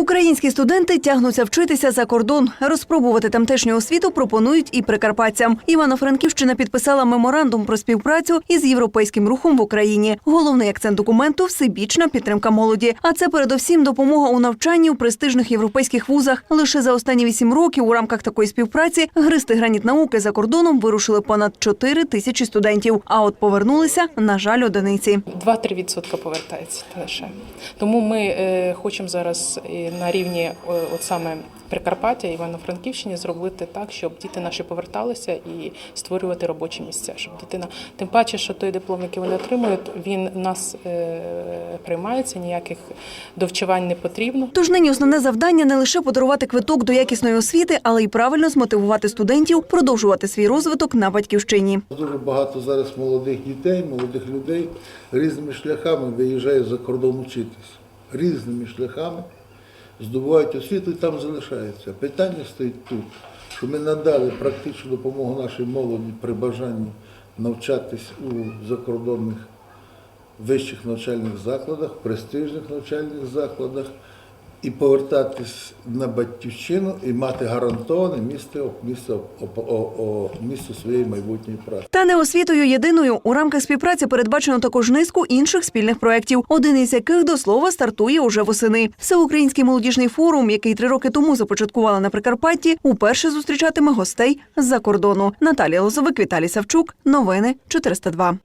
Українські студенти тягнуться вчитися за кордон. Розпробувати тамтешню освіту пропонують і прикарпатцям. Івано-Франківщина підписала меморандум про співпрацю із європейським рухом в Україні. Головний акцент документу всебічна підтримка молоді. А це передовсім допомога у навчанні у престижних європейських вузах. Лише за останні вісім років у рамках такої співпраці гристи граніт науки за кордоном вирушили понад 4 тисячі студентів. А от повернулися, на жаль, одиниці. 2-3% повертається лише. Тому ми е, хочемо зараз на рівні е, от саме Прикарпаття, Івано-Франківщині зробити так, щоб діти наші поверталися і створювати робочі місця. Щоб дитина, тим паче, що той диплом, який вони отримують, він нас е, приймається, ніяких довчувань не потрібно. Тож нині основне завдання не лише подарувати квиток до якісної освіти, але й правильно змотивувати студентів продовжувати свій розвиток на батьківщині. Дуже багато зараз молодих дітей, молодих людей різними шляхами виїжджають за кордон вчитись. Різними шляхами здобувають освіту і там залишаються. Питання стоїть тут, що ми надали практичну допомогу нашій молоді при бажанні навчатись у закордонних вищих навчальних закладах, престижних навчальних закладах і повертатись на батьківщину і мати гарантоване місце, місце, місце своєї майбутньої праці. Та не освітою єдиною у рамках співпраці передбачено також низку інших спільних проєктів, один із яких до слова стартує уже восени. Всеукраїнський молодіжний форум, який три роки тому започаткували на Прикарпатті, уперше зустрічатиме гостей з-за кордону. Наталія Лозовик, Віталій Савчук. Новини 402.